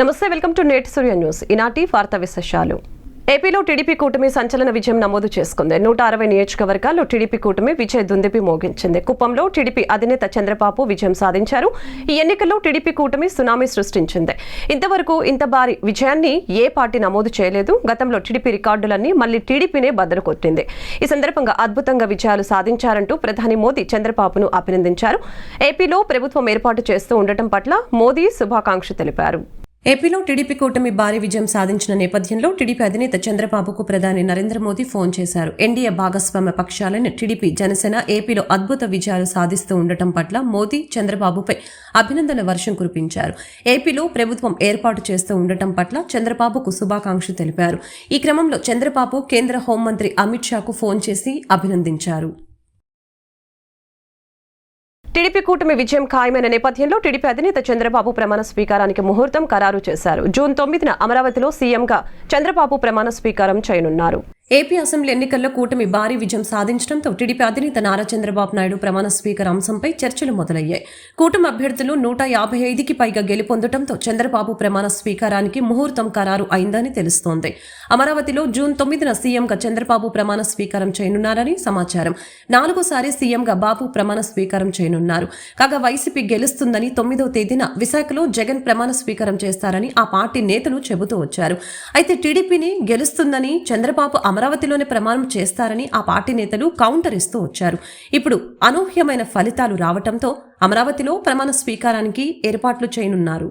నమస్తే welcome to నేటి సూర్య news. ఈనాటి వార్తా విశేషాలు. ఏపీలో టీడీపీ కూటమి సంచలన విజయం నమోదు చేసుకుంది. నూట అరవై నియోజకవర్గాల్లో టీడీపీ కూటమి విజయ దుందిపి మోగించింది. కుప్పంలో టీడీపీ అధినేత చంద్రబాబు విజయం సాధించారు. ఈ ఎన్నికల్లో టీడీపీ కూటమి సునామీ సృష్టించింది. ఇంతవరకు ఇంత భారీ విజయాన్ని ఏ పార్టీ నమోదు చేయలేదు. గతంలో టీడీపీ రికార్డులన్నీ మళ్ళీ టీడీపీనే బద్దలుకొట్టింది ఈ సందర్భంగా అద్భుతంగా విజయాలు సాధించారంటూ ప్రధాని మోదీ చంద్రబాబును అభినందించారు. ఏపీలో ప్రభుత్వం ఏర్పాటు చేస్తూ ఉండటం పట్ల మోదీ శుభాకాంక్ష తెలిపారు. ఏపీలో టీడీపీ కూటమి భారీ విజయం సాధించిన నేపథ్యంలో టీడీపీ అధినేత చంద్రబాబుకు ప్రధాని నరేంద్ర మోదీ ఫోన్ చేశారు. ఎన్డీఏ భాగస్వామ్య పక్షాలైన టీడీపీ జనసేన ఏపీలో అద్భుత విజయాలు సాధిస్తూ ఉండటం పట్ల మోదీ చంద్రబాబుపై అభినందన వర్షం కురిపించారు. ఏపీలో ప్రభుత్వం ఏర్పాటు చేస్తూ ఉండటం పట్ల చంద్రబాబుకు శుభాకాంక్షలు తెలిపారు. ఈ క్రమంలో చంద్రబాబు కేంద్ర హోంమంత్రి అమిత్ షాకు ఫోన్ చేసి అభినందించారు. టీడీపీ కూటమి విజయం ఖాయమైన నేపథ్యంలో టీడీపీ అధినేత చంద్రబాబు ప్రమాణ స్వీకారానికి ముహూర్తం ఖరారు చేశారు. జూన్ తొమ్మిదిన అమరావతిలో సీఎంగా చంద్రబాబు ప్రమాణ స్వీకారం చేయనున్నారు. ఏపీ అసెంబ్లీ ఎన్నికల్లో కూటమి భారీ విజయం సాధించడంతో టీడీపీ అధినేత నారా చంద్రబాబు నాయుడు ప్రమాణ స్వీకార అంశంపై చర్చలు మొదలయ్యాయి. కూటమి అభ్యర్థులు నూట యాభై ఐదుకి పైగా గెలుపొందడంతో చంద్రబాబు ప్రమాణ స్వీకారానికి ముహూర్తం ఖరారు అయిందని తెలుస్తోంది. అమరావతిలో జూన్ తొమ్మిదిన సీఎంగా చంద్రబాబు ప్రమాణ స్వీకారం చేయనున్నారని సమాచారం. నాలుగోసారి సీఎంగా బాబు ప్రమాణ స్వీకారం చేయనున్నారు. కాగా వైసీపీ గెలుస్తుందని తొమ్మిదవ తేదీన విశాఖలో జగన్ ప్రమాణ స్వీకారం చేస్తారని ఆ పార్టీ నేతలు చెబుతూ వచ్చారు. అయితే టీడీపీని గెలుస్తుందని చంద్రబాబు అమరావతిలోనే ప్రమాణం చేస్తారని ఆ పార్టీ నేతలు కౌంటర్ ఇస్తూ వచ్చారు. ఇప్పుడు అనూహ్యమైన ఫలితాలు రావటంతో అమరావతిలో ప్రమాణ స్వీకారానికి ఏర్పాట్లు చేయనున్నారు.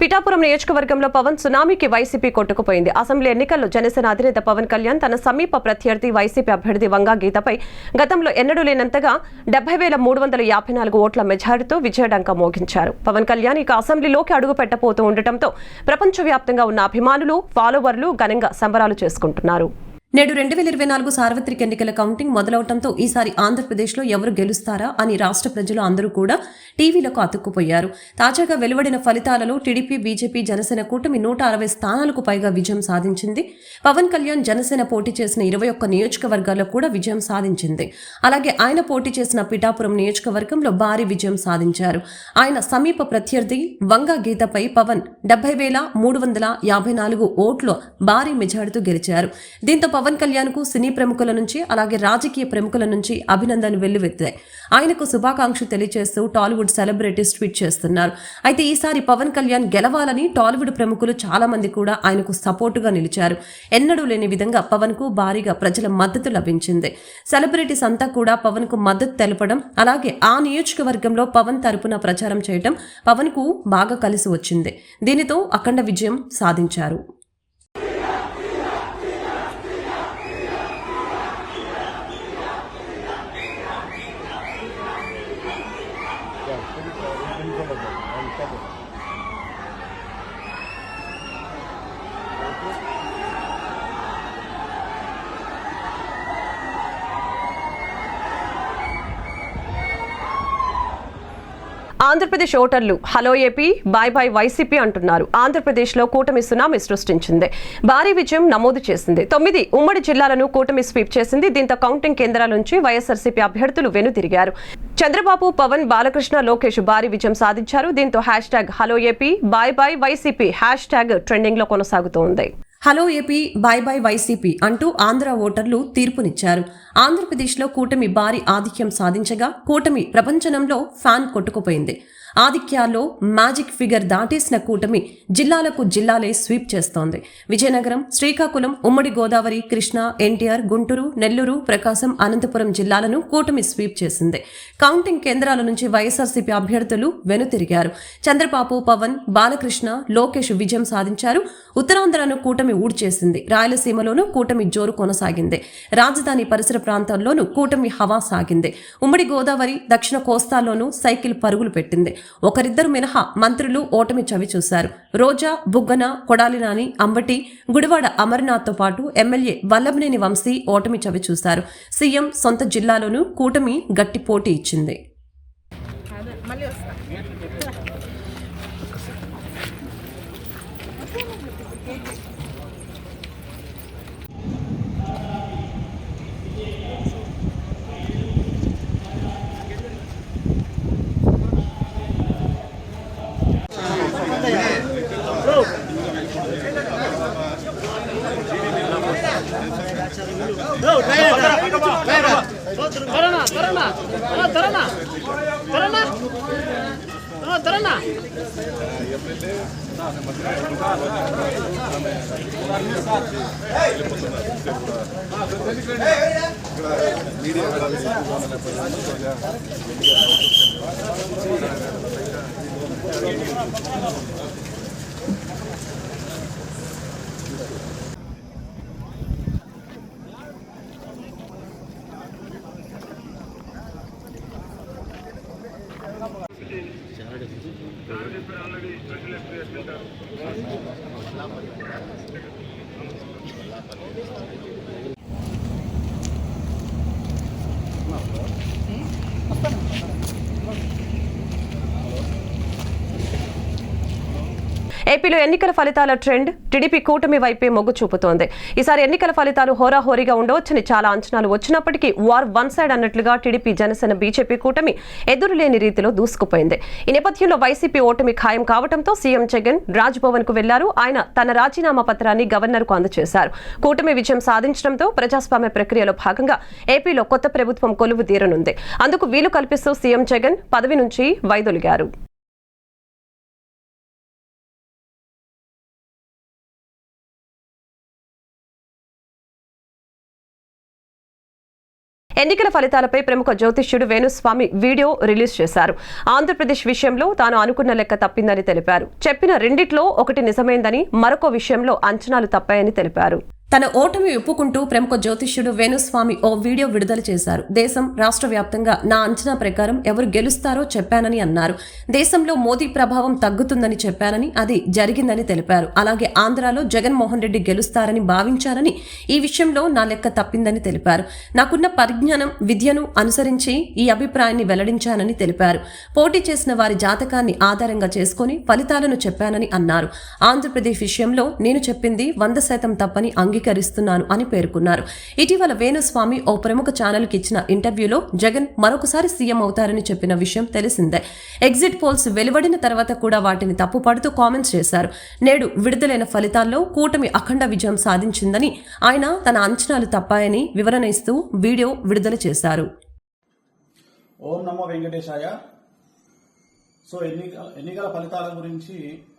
పిఠాపురం నియోజకవర్గంలో పవన్ సునామీకి వైసీపీ కొట్టుకుపోయింది. అసెంబ్లీ ఎన్నికల్లో జనసేన అధినేత పవన్ కళ్యాణ్ తన సమీప ప్రత్యర్థి వైసీపీ అభ్యర్థి వంగా గీతపై గతంలో ఎన్నడూ లేనంతగా డెబ్బై వేల మూడు వందల యాభై నాలుగు ఓట్ల మెజారిటీతో విజయడంక మోగించారు. పవన్ కళ్యాణ్ ఇక అసెంబ్లీలోకి అడుగు పెట్టబోతూ ఉండటంతో ప్రపంచవ్యాప్తంగా ఉన్న అభిమానులు ఫాలోవర్లు ఘనంగా సంబరాలు చేసుకుంటున్నారు. నేడు రెండు వేల ఇరవై నాలుగు సార్వత్రిక ఎన్నికల కౌంటింగ్ మొదలవడంతో ఈసారి ఆంధ్రప్రదేశ్లో ఎవరు గెలుస్తారా అని రాష్ట్ర ప్రజలు అందరూ కూడా టీవీలకు అతుక్కుపోయారు. తాజాగా వెలువడిన ఫలితాలలో టీడీపీ బీజేపీ జనసేన కూటమి నూట అరవై స్థానాలకు పైగా విజయం సాధించింది. పవన్ కళ్యాణ్ జనసేన పోటీ చేసిన ఇరవై ఒక్క నియోజకవర్గాల్లో కూడా విజయం సాధించింది. అలాగే ఆయన పోటీ చేసిన పిఠాపురం నియోజకవర్గంలో భారీ విజయం సాధించారు. ఆయన సమీప ప్రత్యర్థి వంగ గీతపై పవన్ డెబ్బై వేల మూడు వందల యాభై నాలుగు ఓట్లు భారీ మెజార్టీతో గెలిచారు. దీంతో పవన్ కళ్యాణ్కు సినీ ప్రముఖుల నుంచి అలాగే రాజకీయ ప్రముఖుల నుంచి అభినందనలు వెల్లువెత్తాయి. ఆయనకు శుభాకాంక్షలు తెలియజేస్తూ టాలీవుడ్ సెలబ్రిటీస్ ట్వీట్ చేస్తున్నారు. అయితే ఈసారి పవన్ కళ్యాణ్ గెలవాలని టాలీవుడ్ ప్రముఖులు చాలా మంది కూడా ఆయనకు సపోర్టుగా నిలిచారు. ఎన్నడూ లేని విధంగా పవన్కు భారీగా ప్రజల మద్దతు లభించింది. సెలబ్రిటీస్ అంతా కూడా పవన్కు మద్దతు తెలపడం అలాగే ఆ నియోజకవర్గంలో పవన్ తరపున ప్రచారం చేయడం పవన్కు బాగా కలిసి వచ్చింది. దీనితో అఖండ విజయం సాధించారు. ఆంధ్రప్రదేశ్ ఓటర్లు hello AP bye bye YCP అంటున్నారు. ఆంధ్రప్రదేశ్లో కూటమి సునామీ సృష్టించింది. భారీ విజయం నమోదు చేసింది. తొమ్మిది ఉమ్మడి జిల్లాలను కూటమి స్వీప్ చేసింది. దీంతో కౌంటింగ్ కేంద్రాల నుంచి వైఎస్ఆర్సీపీ అభ్యర్థులు వెనుతిరిగారు చంద్రబాబు పవన్ బాలకృష్ణ లోకేష్ భారీ విజయం సాధించారు. దీంతో hashtag hello AP bye bye YCP hashtag ట్రెండింగ్లో కొనసాగుతోంది. Hello AP bye bye YCP అంటూ ఆంధ్ర ఓటర్లు తీర్పునిచ్చారు. ఆంధ్రప్రదేశ్లో కూటమి భారీ ఆధిక్యం సాధించగా కూటమి ప్రపంచంలో ఫ్యాన్ కొట్టుకుపోయింది. ఆధిక్యాల్లో మ్యాజిక్ ఫిగర్ దాటేసిన కూటమి జిల్లాలకు జిల్లాలే స్వీప్ చేస్తోంది. విజయనగరం శ్రీకాకుళం ఉమ్మడి గోదావరి కృష్ణా ఎన్టీఆర్ గుంటూరు నెల్లూరు ప్రకాశం అనంతపురం జిల్లాలను కూటమి స్వీప్ చేసింది. కౌంటింగ్ కేంద్రాల నుంచి వైఎస్ఆర్సీపీ అభ్యర్థులు వెనుతిరిగారు. చంద్రబాబు పవన్ బాలకృష్ణ లోకేష్ విజయం సాధించారు. ఉత్తరాంధ్రను కూటమి ఊడ్చేసింది. రాయలసీమలోనూ కూటమి జోరు కొనసాగింది. రాజధాని పరిసర ప్రాంతాల్లోనూ కూటమి హవా సాగింది. ఉమ్మడి గోదావరి దక్షిణ కోస్తాలోనూ సైకిల్ పరుగులు పెట్టింది. ఒకరిద్దరు మినహా మంత్రులు ఓటమి చవి చూశారు. రోజా బుగ్గన కొడాలి నాని అంబటి గుడివాడ అమర్నాథ్తో పాటు ఎమ్మెల్యే వల్లభనేని వంశీ ఓటమి చవి చూశారు. సీఎం సొంత జిల్లాలోనూ కూటమి గట్టి పోటీ ఇచ్చింది. ತರಣ ತರಣ ತರಣ ತರಣ ತರಣ ಮೀಡಿಯಾ ఏపీలో ఎన్నికల ఫలితాల ట్రెండ్ టీడీపీ కూటమి వైపే మొగ్గు చూపుతోంది. ఈసారి ఎన్నికల ఫలితాలు హోరాహోరీగా ఉండవచ్చని చాలా అంచనాలు వచ్చినప్పటికీ వార్ వన్ సైడ్ అన్నట్లుగా టీడీపీ జనసేన బీజేపీ కూటమి ఎదురులేని రీతిలో దూసుకుపోయింది. ఈ నేపథ్యంలో వైసీపీ ఓటమి ఖాయం కావడంతో సీఎం జగన్ రాజ్భవన్కు వెళ్ళారు. ఆయన తన రాజీనామా పత్రాన్ని గవర్నర్కు అందజేశారు. కూటమి విజయం సాధించడంతో ప్రజాస్వామ్య ప్రక్రియలో భాగంగా ఏపీలో కొత్త ప్రభుత్వం కొలువు తీరనుంది అందుకు వీలు కల్పిస్తూ సీఎం జగన్ పదవి నుంచి వైదొలిగారు. ఎన్నికల ఫలితాలపై ప్రముఖ జ్యోతిష్యుడు వేణుస్వామి వీడియో రిలీజ్ చేశారు. ఆంధ్రప్రదేశ్ విషయంలో తాను అనుకున్న లెక్క తప్పిందని తెలిపారు. చెప్పిన రెండిట్లో ఒకటి నిజమైందని మరొక విషయంలో అంచనాలు తప్పాయని తెలిపారు. తన ఓటమి ఒప్పుకుంటూ ప్రముఖ జ్యోతిష్యుడు వేణుస్వామి ఓ వీడియో విడుదల చేశారు. దేశం రాష్ట్ర వ్యాప్తంగా నా అంచనా ప్రకారం ఎవరు గెలుస్తారో చెప్పానని అన్నారు. దేశంలో మోదీ ప్రభావం తగ్గుతుందని చెప్పానని అది జరిగిందని తెలిపారు. అలాగే ఆంధ్రాలో జగన్మోహన్ రెడ్డి గెలుస్తారని భావించారని ఈ విషయంలో నా లెక్క తప్పిందని తెలిపారు. నాకున్న పరిజ్ఞానం విద్యను అనుసరించి ఈ అభిప్రాయాన్ని వెల్లడించానని తెలిపారు. పోటీ చేసిన వారి జాతకాన్ని ఆధారంగా చేసుకుని ఫలితాలను చెప్పానని అన్నారు. ఆంధ్రప్రదేశ్ విషయంలో నేను చెప్పింది వంద శాతం తప్పని అంగీకరిస్తున్నాను అని పేర్కొన్నారు. ఇటీవల వేణుస్వామి ఓ ప్రముఖ ఛానల్కి ఇచ్చిన ఇంటర్వ్యూలో జగన్ మరొకసారి సీఎం అవుతారని చెప్పిన విషయం తెలిసిందే. ఎగ్జిట్ పోల్స్ వెలువడిన తర్వాత కూడా వాటిని తప్పుపడుతూ కామెంట్స్ చేశారు. నేడు విడుదలైన ఫలితాల్లో కూటమి అఖండ విజయం సాధించిందని ఆయన తన అంచనాలు తప్పాయని వివరణ ఇస్తూ వీడియో విడుదల చేశారు. ఓం నమో వెంకటేశాయ. సో ఎన్నికల ఎన్నికల ఫలితాల గురించి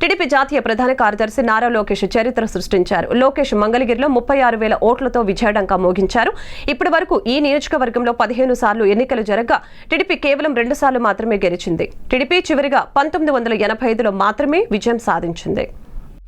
టీడీపీ జాతీయ ప్రధాన కార్యదర్శి నారా లోకేష్ చరిత్ర సృష్టించారు. లోకేష్ మంగళగిరిలో ముప్పై ఆరు వేల ఓట్లతో విజయడంకా మోగించారు. ఇప్పటి వరకు ఈ నియోజకవర్గంలో పదిహేను సార్లు ఎన్నికలు జరగగా టీడీపీ కేవలం రెండు సార్లు మాత్రమే గెలిచింది. టీడీపీ చివరిగా పంతొమ్మిది వందల ఎనభై ఐదులో మాత్రమే విజయం సాధించింది.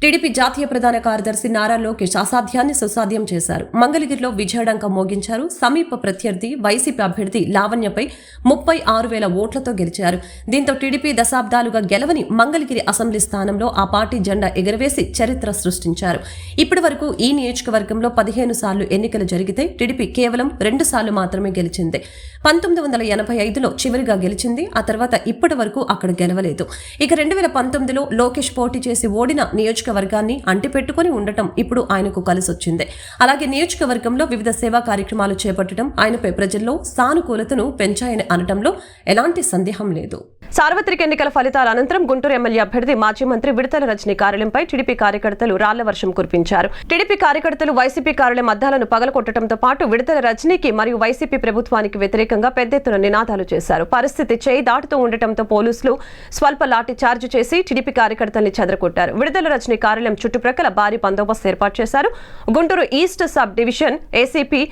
టీడీపీ జాతీయ ప్రధాన కార్యదర్శి నారా లోకేష్ అసాధ్యాన్ని సుసాధ్యం చేశారు. మంగళగిరిలో విజయడంక మోగించారు. సమీప ప్రత్యర్థి వైసీపీ అభ్యర్థి లావణ్యపై ముప్పై ఆరు వేల ఓట్లతో గెలిచారు. దీంతో టీడీపీ దశాబ్దాలుగా గెలవని మంగళగిరి అసెంబ్లీ స్థానంలో ఆ పార్టీ జెండా ఎగురవేసి చరిత్ర సృష్టించారు. ఇప్పటి వరకు ఈ నియోజకవర్గంలో పదిహేను సార్లు ఎన్నికలు జరిగితే టీడీపీ కేవలం రెండు సార్లు మాత్రమే గెలిచింది. పంతొమ్మిది వందల ఎనభై ఐదులో చివరిగా గెలిచింది. ఆ తర్వాత ఇప్పటి వరకు అక్కడ గెలవలేదు. ఇక రెండు వేల పంతొమ్మిదిలో లోకేష్ పోటీ చేసి ఓడిన నియోజకవర్గాన్ని అంటిపెట్టుకుని ఉండటం ఇప్పుడు ఆయనకు కలిసొచ్చింది. అలాగే నియోజకవర్గంలో వివిధ సేవా కార్యక్రమాలు చేపట్టడం ఆయనపై ప్రజల్లో సానుకూలతను పెంచాయని అనటంలో ఎలాంటి సందేహం లేదు. సార్వత్రిక ఎన్నికల ఫలితాల అనంతరం గుంటూరు ఎమ్మెల్యే అభ్యర్థి మాజీ మంత్రి విడతల రజని కార్యాలయంపై టీడీపీ కార్యకర్తలు రాళ్ళ వర్షం కురిపించారు. టీడీపీ కార్యకర్తలు వైసీపీ కార్యాలయం అద్దాలను పగలకొట్టడంతో పాటు విడతల రజనీకి మరియు వైసీపీ ప్రభుత్వానికి వ్యతిరేకంగా పెద్ద ఎత్తున నినాదాలు చేశారు. పరిస్థితి చేయి దాటుతూ ఉండటంతో పోలీసులు స్వల్ప లాఠీ చార్జ్ చేసి టీడీపీ కార్యకర్తల్ని చెదరకొట్టారు విడుదల రజనీ కార్యాలయం చుట్టుప్రక్కల భారీ బందోబస్తు ఏర్పాటు చేశారు. Guntur east sub division ACP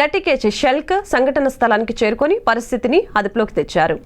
నటికేచి షెల్క్ సంఘటన స్థలానికి చేరుకొని పరిస్థితిని అదుపులోకి తెచ్చారు.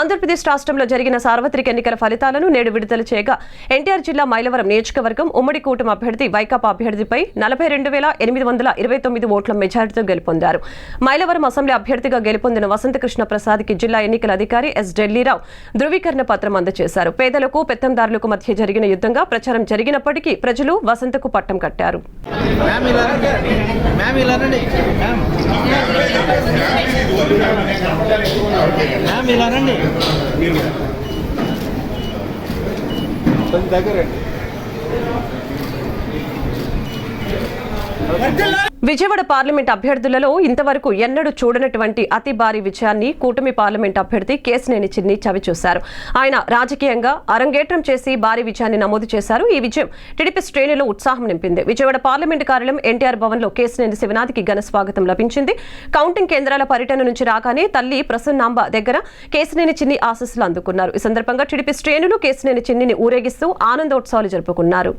ఆంధ్రప్రదేశ్ రాష్ట్రంలో జరిగిన సార్వత్రిక ఎన్నికల ఫలితాలను నేడు విడుదల చేయగా ఎన్టీఆర్ జిల్లా మైలవరం నియోజకవర్గం ఉమ్మడి కూటమి అభ్యర్థి వైకాపా అభ్యర్థిపై నలభై రెండు వేల ఎనిమిది వందల ఇరవై తొమ్మిది ఓట్ల మెజారిటీతో గెలుపొందారు. మైలవరం అసెంబ్లీ అభ్యర్థిగా గెలుపొందిన వసంతకృష్ణ ప్రసాద్కి జిల్లా ఎన్నికల అధికారి ఎస్ ఢిల్లీరావు ధృవీకరణ పత్రం అందజేశారు. పేదలకు పెత్తందారులకు మధ్య జరిగిన యుద్ధంగా ప్రచారం జరిగినప్పటికీ ప్రజలు వసంతకు పట్టం కట్టారు. మ్యామ్ ఇలా రండి. మ్యామ్ ఇలా రండి మ్యామ్ మ్యామ్ ఇలా రండి కొంచెం దగ్గర విజయవాడ పార్లమెంట్ అభ్యర్థులలో ఇంతవరకు ఎన్నడూ చూడనటువంటి అతి భారీ విజయాన్ని కూటమి పార్లమెంట్ అభ్యర్థి కేసినేని చిన్ని చవిచూశారు. ఆయన రాజకీయంగా అరంగేట్రం చేసి భారీ విజయాన్ని నమోదు చేశారు. ఈ విజయం టీడీపీ శ్రేణిలో ఉత్సాహం నింపింది. విజయవాడ పార్లమెంట్ కార్యాలయం ఎన్టీఆర్ భవన్లో కేసినేని శివనాథికి ఘన స్వాగతం లభించింది. కౌంటింగ్ కేంద్రాల పర్యటన నుంచి రాగానే తల్లి ప్రసన్నాంబ దగ్గర కేసినేని చిన్ని ఆశస్సులు అందుకున్నారు. ఈ సందర్భంగా టీడీపీ శ్రేణులు కేసినేని చిన్నిని ఊరేగిస్తూ ఆనందోత్సవాలు జరుపుకున్నారు.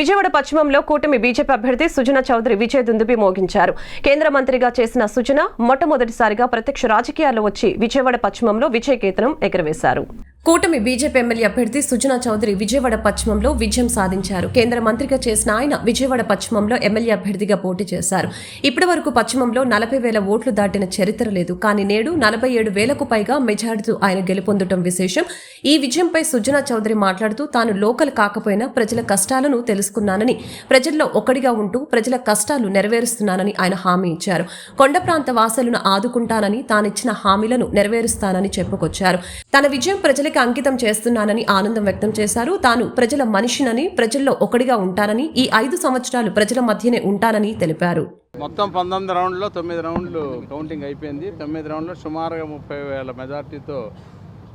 విజయవాడ పశ్చిమంలో కూటమి బీజేపీ అభ్యర్థి సుజన చౌదరి విజయ దుందుబి మోగించారు. కేంద్ర మంత్రిగా చేసిన సుజన మొట్టమొదటిసారిగా ప్రత్యక్ష రాజకీయాల్లో వచ్చి విజయవాడ పశ్చిమంలో విజయ కేతనం ఎగరవేశారు. కూటమి బీజేపీ ఎమ్మెల్యే అభ్యర్థి సుజనా చౌదరి విజయవాడ పశ్చిమంలో విజయం సాధించారు. కేంద్ర మంత్రిగా చేసిన ఆయన విజయవాడ పశ్చిమంలో ఎమ్మెల్యే అభ్యర్థిగా పోటీ చేశారు. ఇప్పటి వరకు పశ్చిమంలో నలభై వేల ఓట్లు దాటిన చరిత్ర లేదు. కానీ నేడు నలభై ఏడు వేలకు పైగా మెజార్టీతో ఆయన గెలుపొందడం విశేషం. ఈ విజయంపై సుజనా చౌదరి మాట్లాడుతూ తాను లోకల్ కాకపోయినా ప్రజల కష్టాలను తెలుసు తీసుకున్నానని ప్రజల్లో ఒక్కడిగా ఉంటూ ప్రజల కష్టాలు నెరవేరుస్తున్నానని ఆయన హామీ ఇచ్చారు. కొండ ప్రాంత వాసులను ఆదుకుంటానని తానిచ్చిన హామీలను నెరవేరుస్తానని చెప్పుకొచ్చారు. తన విజయం ప్రజలకు అంకితం చేస్తున్నానని ఆనందం వ్యక్తం చేశారు. తాను ప్రజల మనిషినని ప్రజల్లో ఒకడిగా ఉంటానని ఈ ఐదు సంవత్సరాలు ప్రజల మధ్యనే ఉంటానని తెలిపారు. మొత్తం పంతొమ్మిది రౌండ్లో తొమ్మిది రౌండ్లు కౌంటింగ్ అయిపోయింది. తొమ్మిది రౌండ్లో సుమారుగా ముప్పై వేల మెజార్టీతో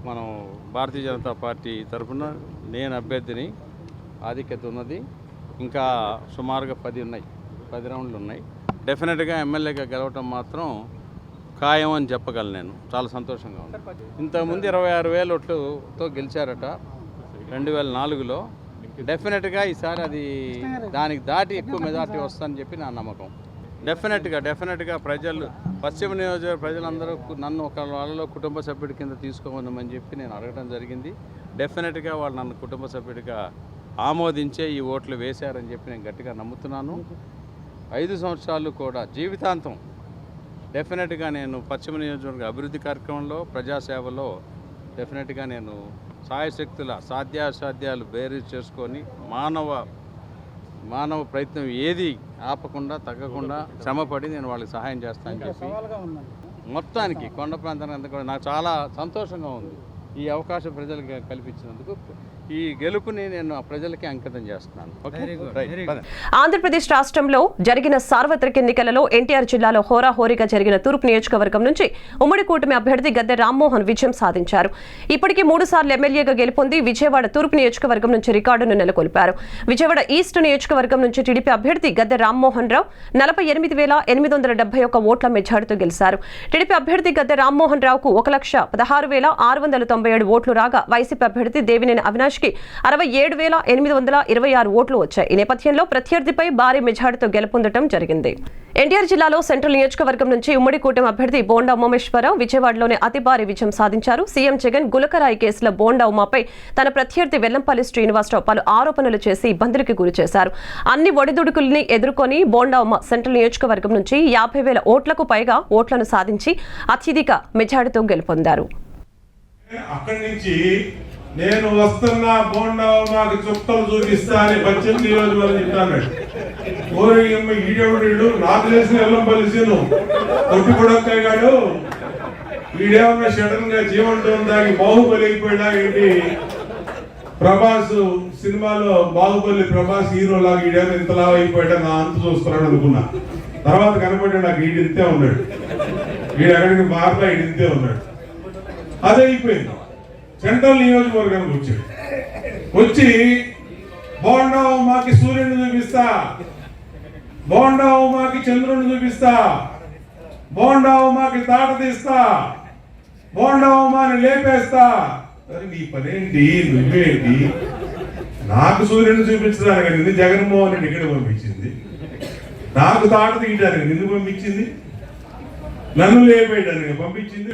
మనం భారతీయ జనతా పార్టీ తరఫున నేను అభ్యర్థిని ఆధిక్యత ఉన్నది. ఇంకా సుమారుగా పది ఉన్నాయి. పది రౌండ్లు ఉన్నాయి. డెఫినెట్గా ఎమ్మెల్యేగా గెలవటం మాత్రం ఖాయం అని చెప్పగలను నేను. చాలా సంతోషంగా ఉంది. ఇంతకుముందు ఇరవై ఆరు వేల ఒట్లుతో గెలిచారట. రెండు వేల నాలుగులో. డెఫినెట్గా ఈసారి అది దానికి దాటి ఎక్కువ మెజార్టీ వస్తుందని చెప్పి నా నమ్మకం. డెఫినెట్గా డెఫినెట్గా ప్రజలు పశ్చిమ నియోజకవర్గ ప్రజలందరూ నన్ను ఒక వాళ్ళలో కుటుంబ సభ్యుడి కింద తీసుకోమని చెప్పి నేను అడగడం జరిగింది. డెఫినెట్గా వాళ్ళు నన్ను కుటుంబ సభ్యుడిగా ఆమోదించే ఈ ఓట్లు వేశారని చెప్పి నేను గట్టిగా నమ్ముతున్నాను. ఐదు సంవత్సరాలు కూడా జీవితాంతం డెఫినెట్గా నేను పశ్చిమ నియోజకవర్గ అభివృద్ధి కార్యక్రమంలో ప్రజాసేవలో డెఫినెట్గా నేను సాయశక్తుల సాధ్యాసాధ్యాలు బేరీ చేసుకొని మానవ మానవ ప్రయత్నం ఏది ఆపకుండా తగ్గకుండా శ్రమపడి నేను వాళ్ళకి సహాయం చేస్తానని చెప్పి మొత్తానికి కొండ ప్రాంతానికి అంతా కూడా నాకు చాలా సంతోషంగా ఉంది. ఈ అవకాశం ప్రజలకు కల్పించినందుకు ఈ గెలుపుని నేను ప్రజలకి అంకితం చేస్తున్నాను. ఆంధ్రప్రదేశ్ రాష్ట్రంలో జరిగిన సార్వత్రిక ఎన్నికలలో ఎన్టీఆర్ జిల్లాలో హోరాహోరీగా జరిగిన తూర్పు నియోజకవర్గం నుంచి ఉమ్మడి కూటమి అభ్యర్థి గద్దె రామ్మోహన్ విజయం సాధించారు. ఇప్పటికీ మూడు సార్లు ఎమ్మెల్యేగా గెలుపొంది విజయవాడ తూర్పు నియోజకవర్గం నుంచి రికార్డును నెలకొల్పారు. విజయవాడ ఈస్ట్ నియోజకవర్గం నుంచి టీడీపీ అభ్యర్థి గద్దె రామ్మోహన్ రావు నలభై ఎనిమిది వేల ఎనిమిది వందల డెబ్బై ఒక్క ఓట్ల మెజార్టీతో గెలిచారు. టీడీపీ అభ్యర్థి గద్దె రామ్మోహన్ రావుకు ఒక లక్ష పదహారు వేల ఆరు వందల తొంభై ఏడు ఓట్లు రాగా వైసీపీ అభ్యర్థి దేవినేని అవినాష్ కి అరవై ఏడు వేల ఎనిమిది వందల ఇరవై ఆరు ఓట్లు వచ్చాయి. ఈ నేపథ్యంలో ప్రత్యర్థిపై భారీ మెజార్టీతో గెలుపొందడం జరిగింది. ఎన్టీఆర్ జిల్లాలో సెంట్రల్ నియోజకవర్గం నుంచి ఉమ్మడి కూటమి అభ్యర్థి బోండా ఉమామేశ్వరరావు విజయవాడలోనే అతి భారీ విజయం సాధించారు. సీఎం జగన్ గులకరాయి కేసులో బోండా ఉమాపై తన ప్రత్యర్థి వెల్లంపల్లి శ్రీనివాసరావు పలు ఆరోపణలు చేసి ఇబ్బందులకు గురి చేశారు అన్ని ఒడిదుడుకుల్ని ఎదుర్కొని బోండా ఉమ సెంట్రల్ నియోజకవర్గం నుంచి యాభై వేల ఓట్లకు పైగా ఓట్లను సాధించి అత్యధిక మెజార్టీతో గెలుపొందారు. అక్కడి నుంచి నేను వస్తున్నా బోండా మాకు చుక్కలు చూపిస్తా అని పశ్చిమ నియోజకవర్గం చెప్తాను ఊరి ఈడేవుడు నాకు తెలిసిన ఎల్లం పలిసిను కొట్టి కొడక్కయ్య గాడు. ఈడేమన్నా సడన్గా జీవంతో దాగి బాహుబలి అయిపోయినా ఏంటి? ప్రభాస్ సినిమాలో బాహుబలి ప్రభాస్ హీరో లాగా ఈడేమో ఇంతలా అయిపోయాడు నా అంత చూస్తున్నాడు అనుకున్నా. తర్వాత కనపడి నాకు ఈడింతే ఉన్నాడు. ఈడు ఎక్కడికి మారలా ఈడింతే ఉన్నాడు. అదే అయిపోయింది. సెంట్రల్ నియోజకవర్గానికి వచ్చాడు వచ్చి బోండా మాకి సూర్యుని చూపిస్తా. బోండా మాకి చంద్రుని చూపిస్తా. బోండా మాకి తాట తీస్తా. బోండా మాని లేపేస్తా. అరే నీ పనేంటి? నువ్వేంటి? నాకు సూర్యుని చూపించడానికి నిన్ను జగన్మోహన్ రెడ్డి ఇక్కడ పంపించింది? నాకు తాట తీయడానికి నిన్ను పంపించింది? నన్ను లేపేయడానికి పంపించింది?